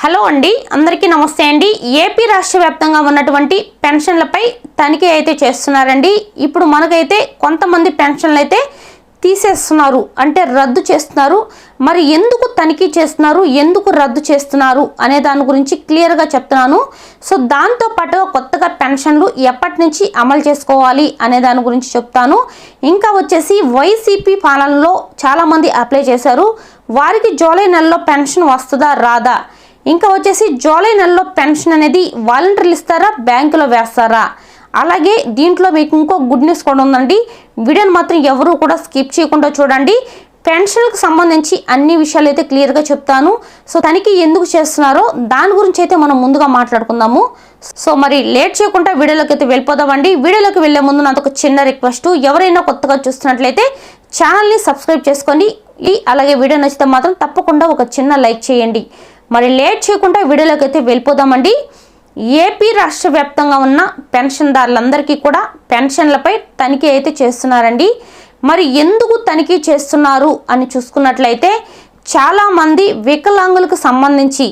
Hello అండి అందరికీ నమస్తే అండి. ఏపీ రాష్ట్ర వ్యాప్తంగా ఉన్నటువంటి పెన్షన్లపై తనిఖీ అయితే చేస్తున్నారండి. ఇప్పుడు మనకైతే కొంతమంది పెన్షన్లు అయితే తీసేస్తున్నారు అంటే రద్దు చేస్తున్నారు. మరి ఎందుకు తనిఖీ చేస్తున్నారు ఎందుకు రద్దు చేస్తున్నారు అనే దాని గురించి క్లియర్గా చెప్తున్నాను. సో దాంతో పాటు కొత్తగా పెన్షన్లు ఎప్పటి నుంచి అమలు చేసుకోవాలి అనే దాని గురించి చెప్తాను. ఇంకా వచ్చేసి వైసీపీ పాలనలో చాలామంది అప్లై చేశారు. వారికి జూలై నెలలో పెన్షన్ వస్తుందా రాదా? ఇంకా వచ్చేసి జూలై నెలలో పెన్షన్ అనేది వాలంటీర్లు ఇస్తారా బ్యాంకులో వేస్తారా? అలాగే దీంట్లో మీకు ఇంకో గుడ్ న్యూస్ కూడా ఉందండి. వీడియోని మాత్రం ఎవరు కూడా స్కిప్ చేయకుండా చూడండి. పెన్షన్కి సంబంధించి అన్ని విషయాలు అయితే క్లియర్గా చెప్తాను. సో తనిఖీ ఎందుకు చేస్తున్నారో దాని గురించి అయితే మనం ముందుగా మాట్లాడుకుందాము. సో మరి లేట్ చేయకుండా వీడియోలోకి అయితే వెళ్ళిపోదామండి. వీడియోలోకి వెళ్ళే ముందు నాది ఒక చిన్న రిక్వెస్ట్. ఎవరైనా కొత్తగా చూస్తున్నట్లయితే ఛానల్ని సబ్స్క్రైబ్ చేసుకోండి అలాగే వీడియో నచ్చితే మాత్రం తప్పకుండా ఒక చిన్న లైక్ చేయండి. మరి లేట్ చేయకుండా వీడియోలోకి అయితే వెళ్ళిపోదామండి. ఏపీ రాష్ట్ర వ్యాప్తంగా ఉన్న పెన్షన్దారులందరికీ కూడా పెన్షన్లపై తనిఖీ అయితే చేస్తున్నారండి. మరి ఎందుకు తనిఖీ చేస్తున్నారు అని చూసుకున్నట్లయితే చాలామంది వికలాంగులకు సంబంధించి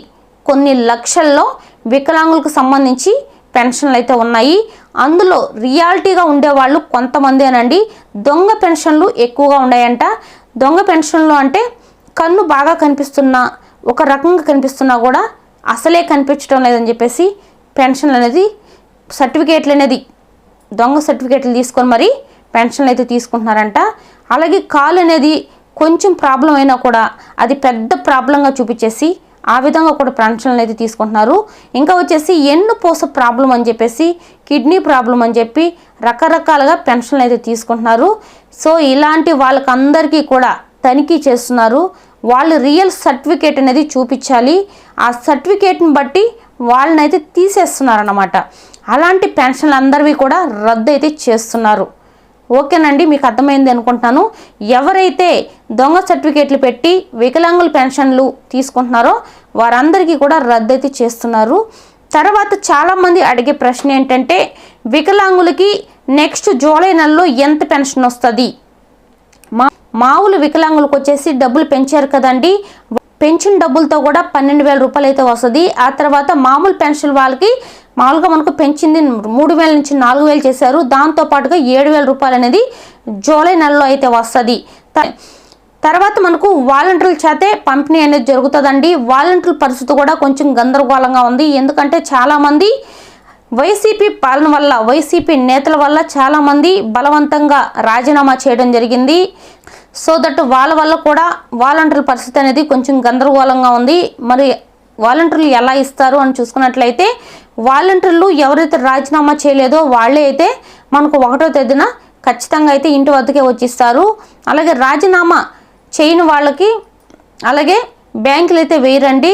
కొన్ని లక్షల్లో వికలాంగులకు సంబంధించి పెన్షన్లు అయితే ఉన్నాయి. అందులో రియాలిటీగా ఉండేవాళ్ళు కొంతమంది అనండి దొంగ పెన్షన్లు ఎక్కువగా ఉన్నాయంట. దొంగ పెన్షన్లు అంటే కన్ను బాగా కనిపిస్తున్నా ఒక రకంగా కనిపిస్తున్నా కూడా అసలే కనిపించడం లేదని చెప్పేసి పెన్షన్లు అనేది సర్టిఫికేట్లు అనేది దొంగ సర్టిఫికేట్లు తీసుకొని మరి పెన్షన్లు అయితే తీసుకుంటున్నారంట. అలాగే కాలు అనేది కొంచెం ప్రాబ్లం అయినా కూడా అది పెద్ద ప్రాబ్లంగా చూపించేసి ఆ విధంగా కూడా పెన్షన్లు అయితే తీసుకుంటున్నారు. ఇంకా వచ్చేసి ఎన్ను పూస ప్రాబ్లం అని చెప్పేసి కిడ్నీ ప్రాబ్లం అని చెప్పి రకరకాలుగా పెన్షన్లు అయితే తీసుకుంటున్నారు. సో ఇలాంటి వాళ్ళకందరికీ కూడా తనిఖీ చేస్తున్నారు. వాళ్ళు రియల్ సర్టిఫికేట్ అనేది చూపించాలి. ఆ సర్టిఫికేట్ని బట్టి వాళ్ళనైతే తీసేస్తున్నారన్నమాట. అలాంటి పెన్షన్లు అందరివి కూడా రద్దు అయితే చేస్తున్నారు. ఓకేనండి మీకు అర్థమైంది అనుకుంటున్నాను. ఎవరైతే దొంగ సర్టిఫికేట్లు పెట్టి వికలాంగుల పెన్షన్లు తీసుకుంటున్నారో వారందరికీ కూడా రద్దు అయితే చేస్తున్నారు. తర్వాత చాలామంది అడిగే ప్రశ్న ఏంటంటే వికలాంగులకి నెక్స్ట్ జూలై నెలలో ఎంత పెన్షన్ వస్తుంది? మా మామూలు వికలాంగులకు వచ్చేసి డబ్బులు పెంచారు కదండి. పెన్షన్ డబ్బులతో కూడా పన్నెండు వేల రూపాయలు అయితే వస్తుంది. ఆ తర్వాత మామూలు పెన్షన్ వాళ్ళకి మామూలుగా మనకు పెంచింది మూడు వేల నుంచి నాలుగు వేలు చేశారు. దాంతో పాటుగా ఏడు వేల రూపాయలు అనేది జూలై నెలలో అయితే వస్తుంది. తర్వాత మనకు వాలంటీర్ల చేతే పంపిణీ అనేది జరుగుతుందండి. వాలంటీర్ల పరిస్థితి కూడా కొంచెం గందరగోళంగా ఉంది. ఎందుకంటే చాలామంది వైసీపీ పాలన వల్ల వైసీపీ నేతల వల్ల చాలామంది బలవంతంగా రాజీనామా చేయడం జరిగింది. సో దట్ వాళ్ళ వల్ల కూడా వాలంటీర్ల పరిస్థితి అనేది కొంచెం గందరగోళంగా ఉంది. మరి వాలంటీర్లు ఎలా ఇస్తారు అని చూసుకున్నట్లయితే వాలంటీర్లు ఎవరైతే రాజీనామా చేయలేదో వాళ్ళే అయితే మనకు ఒకటో తేదీన ఖచ్చితంగా అయితే ఇంటి వద్దకే వచ్చిస్తారు. అలాగే రాజీనామా చేయని వాళ్ళకి అలాగే బ్యాంకులు అయితే వేయరండి.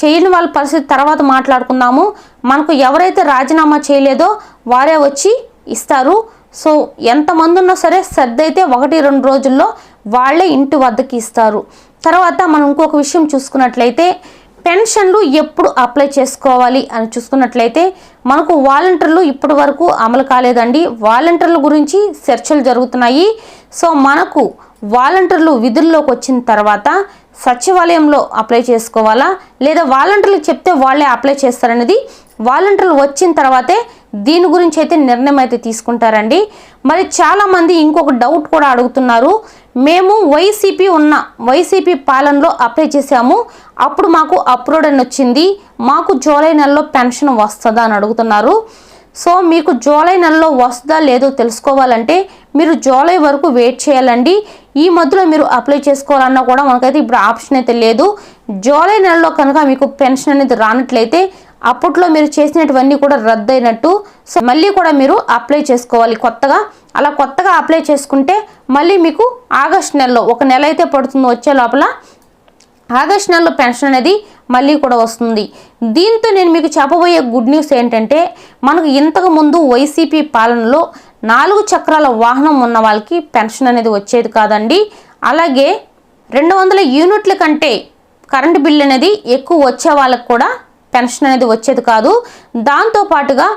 చేయని వాళ్ళ పరిస్థితి తర్వాత మాట్లాడుకుందాము. మనకు ఎవరైతే రాజీనామా చేయలేదో వారే వచ్చి ఇస్తారు. సో ఎంతమంది ఉన్నా సరే సర్ది అయితే ఒకటి రెండు రోజుల్లో వాళ్ళే ఇంటి వద్దకి ఇస్తారు. తర్వాత మనం ఇంకొక విషయం చూసుకున్నట్లయితే పెన్షన్లు ఎప్పుడు అప్లై చేసుకోవాలి అని చూసుకున్నట్లయితే మనకు వాలంటీర్లు ఇప్పటి వరకు అమలు కాలేదండి. వాలంటీర్ల గురించి చర్చలు జరుగుతున్నాయి. సో మనకు వాలంటీర్లు విధుల్లోకి వచ్చిన తర్వాత సచివాలయంలో అప్లై చేసుకోవాలా? లేదా వాలంటీర్లు చెప్తే వాళ్ళే అప్లై చేస్తారనేది వాలంటీర్లు వచ్చిన తర్వాతే దీని గురించి అయితే నిర్ణయం అయితే తీసుకుంటారండి. మరి చాలామంది ఇంకొక డౌట్ కూడా అడుగుతున్నారు. మేము వైసీపీ ఉన్న వైసీపీ పాలనలో అప్లై చేశాము. అప్పుడు మాకు అప్రూవ్డ్ అని వచ్చింది. మాకు జూలై నెలలో పెన్షన్ వస్తుందా అని అడుగుతున్నారు. సో మీకు జూలై నెలలో వస్తుందా లేదో తెలుసుకోవాలంటే మీరు జూలై వరకు వెయిట్ చేయాలండి. ఈ మధ్యలో మీరు అప్లై చేసుకోవాలన్నా కూడా మనకైతే ఇప్పుడు ఆప్షన్ అయితే లేదు. జూలై నెలలో కనుక మీకు పెన్షన్ అనేది రానట్లయితే అప్పట్లో మీరు చేసినటువన్నీ కూడా రద్దయినట్టు సో మళ్ళీ కూడా మీరు అప్లై చేసుకోవాలి కొత్తగా. అలా కొత్తగా అప్లై చేసుకుంటే మళ్ళీ మీకు ఆగస్ట్ నెలలో ఒక నెల అయితే పడుతుంది వచ్చే లోపల ఆగస్ట్ నెలలో పెన్షన్ అనేది మళ్ళీ కూడా వస్తుంది. దీంతో నేను మీకు చెప్పబోయే గుడ్ న్యూస్ ఏంటంటే మనకు ఇంతకు ముందు వైసీపీ పాలనలో నాలుగు చక్రాల వాహనం ఉన్న వాళ్ళకి పెన్షన్ అనేది వచ్చేది కాదండి. అలాగే రెండు వందల యూనిట్ల కంటే కరెంటు బిల్ అనేది ఎక్కువ వచ్చే వాళ్ళకి కూడా పెన్షన్ అనేది వచ్చేది కాదు. దాంతో పాటుగా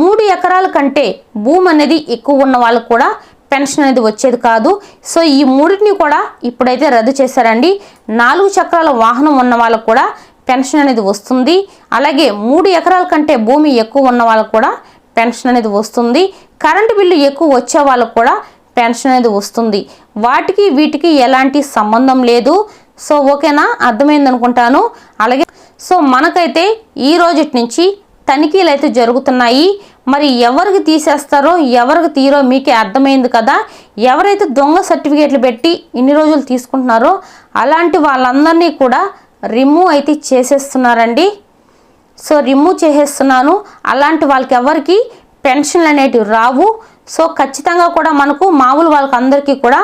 మూడు ఎకరాల కంటే భూమి అనేది ఎక్కువ ఉన్న వాళ్ళకు కూడా పెన్షన్ అనేది వచ్చేది కాదు. సో ఈ మూడింటిని కూడా ఇప్పుడైతే రద్దు చేశారండి. నాలుగు చక్రాల వాహనం ఉన్న వాళ్ళకు కూడా పెన్షన్ అనేది వస్తుంది. అలాగే మూడు ఎకరాల కంటే భూమి ఎక్కువ ఉన్న వాళ్ళకు కూడా పెన్షన్ అనేది వస్తుంది. కరెంటు బిల్లు ఎక్కువ వచ్చే వాళ్ళకు కూడా పెన్షన్ అనేది వస్తుంది. వాటికి వీటికి ఎలాంటి సంబంధం లేదు. సో ఓకేనా? అర్థమైంది అనుకుంటాను. అలాగే సో మనకైతే ఈ రోజు నుంచి తనిఖీలు అయితే జరుగుతున్నాయి. మరి ఎవరికి తీసేస్తారో ఎవరికి తీరో మీకే అర్థమైంది కదా. ఎవరైతే దొంగ సర్టిఫికేట్లు పెట్టి ఇన్ని రోజులు తీసుకుంటున్నారో అలాంటి వాళ్ళందరినీ కూడా రిమూవ్ అయితే చేసేస్తున్నారండి. సో రిమూవ్ చేసేస్తున్నాను. అలాంటి వాళ్ళకి ఎవరికి పెన్షన్లు అనేటివి రావు. సో ఖచ్చితంగా కూడా మనకు మామూలు వాళ్ళకి అందరికీ కూడా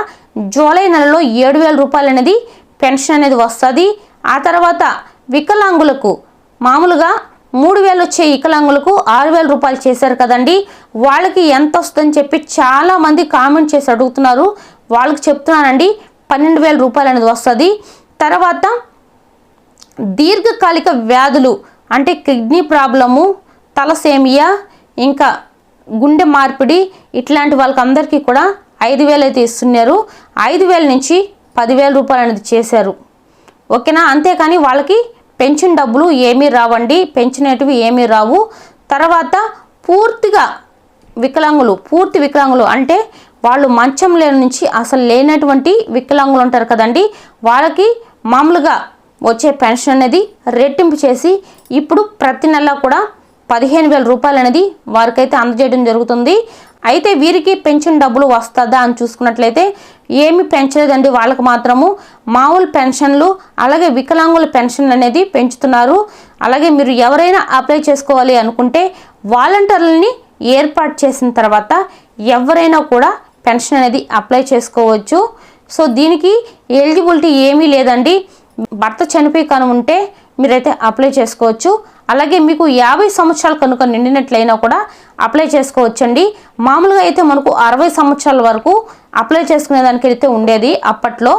జూలై నెలలో ఏడు వేల రూపాయలు అనేది పెన్షన్ అనేది వస్తుంది. ఆ తర్వాత వికలాంగులకు మామూలుగా మూడు వేలు వచ్చే వికలాంగులకు ఆరు వేల రూపాయలు చేశారు కదండి. వాళ్ళకి ఎంత వస్తుందని చెప్పి చాలామంది కామెంట్ చేసి అడుగుతున్నారు. వాళ్ళకి చెప్తున్నానండి పన్నెండు వేల రూపాయలు అనేది వస్తుంది. తర్వాత దీర్ఘకాలిక వ్యాధులు అంటే కిడ్నీ ప్రాబ్లము తలసేమియా ఇంకా గుండె మార్పిడి ఇట్లాంటి వాళ్ళకందరికీ కూడా ఐదు వేలు అయితే ఇస్తున్నారు. ఐదు వేల నుంచి పదివేల రూపాయలు అనేది చేశారు. ఓకేనా? అంతేకాని వాళ్ళకి పెన్షన్ డబ్బులు ఏమీ రావండి. పెంచినటివి ఏమీ రావు. తర్వాత పూర్తిగా వికలాంగులు పూర్తి వికలాంగులు అంటే వాళ్ళు మంచం లేని నుంచి అసలు లేనటువంటి వికలాంగులు ఉంటారు కదండి. వాళ్ళకి మామూలుగా వచ్చే పెన్షన్ అనేది రెట్టింపు చేసి ఇప్పుడు ప్రతి నెల కూడా పదిహేను వేల రూపాయలు అనేది వారికైతే అందజేయడం జరుగుతుంది. అయితే వీరికి పెన్షన్ డబ్బులు వస్తుందా అని చూసుకున్నట్లయితే ఏమి పెంచలేదండి. వాళ్ళకు మాత్రము మామూలు పెన్షన్లు అలాగే వికలాంగుల పెన్షన్లు అనేది పెంచుతున్నారు. అలాగే మీరు ఎవరైనా అప్లై చేసుకోవాలి అనుకుంటే వాలంటీర్లని ఏర్పాటు చేసిన తర్వాత ఎవరైనా కూడా పెన్షన్ అనేది అప్లై చేసుకోవచ్చు. సో దీనికి ఎలిజిబిలిటీ ఏమీ లేదండి. భర్త చనిపోయి కను ఉంటే మీరైతే అప్లై చేసుకోవచ్చు. అలాగే మీకు యాభై సంవత్సరాలు కనుక నిండినట్లయినా కూడా అప్లై చేసుకోవచ్చండి. మామూలుగా అయితే మనకు అరవై సంవత్సరాల వరకు అప్లై చేసుకునే దానికి అయితే ఉండేది. అప్పట్లో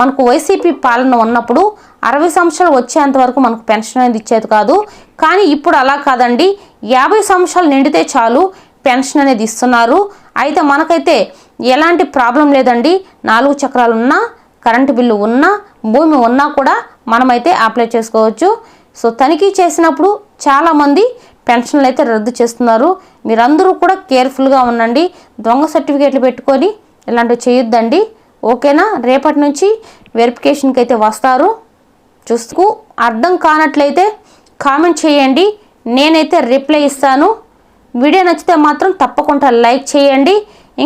మనకు వైసీపీ పాలన ఉన్నప్పుడు అరవై సంవత్సరాలు వచ్చేంత వరకు మనకు పెన్షన్ అనేది ఇచ్చేది కాదు. కానీ ఇప్పుడు అలా కాదండి. యాభై సంవత్సరాలు నిండితే చాలు పెన్షన్ అనేది ఇస్తున్నారు. అయితే మనకైతే ఎలాంటి ప్రాబ్లం లేదండి. నాలుగు చక్రాలు ఉన్నా కరెంటు బిల్లు ఉన్నా భూమి ఉన్నా కూడా మనమైతే అప్లై చేసుకోవచ్చు. సో తనిఖీ చేసినప్పుడు చాలామంది పెన్షన్లు అయితే రద్దు చేస్తున్నారు. మీరందరూ కూడా కేర్ఫుల్గా ఉండండి. దొంగ సర్టిఫికేట్లు పెట్టుకొని ఇలాంటివి చేయొద్దండి. ఓకేనా? రేపటి నుంచి వెరిఫికేషన్కి అయితే వస్తారు. చూసుకు అర్థం కానట్లయితే కామెంట్ చేయండి. నేనైతే రిప్లై ఇస్తాను. వీడియో నచ్చితే మాత్రం తప్పకుండా లైక్ చేయండి.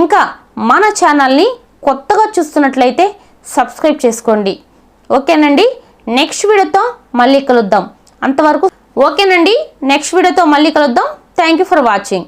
ఇంకా మన ఛానల్ని కొత్తగా చూస్తున్నట్లయితే సబ్స్క్రైబ్ చేసుకోండి. ఓకేనండి? నెక్స్ట్ వీడియోతో మళ్ళీ కలుద్దాం. అంతవరకు ఓకేనండి? నెక్స్ట్ వీడియోతో మళ్ళీ కలుద్దాం. Thank you for watching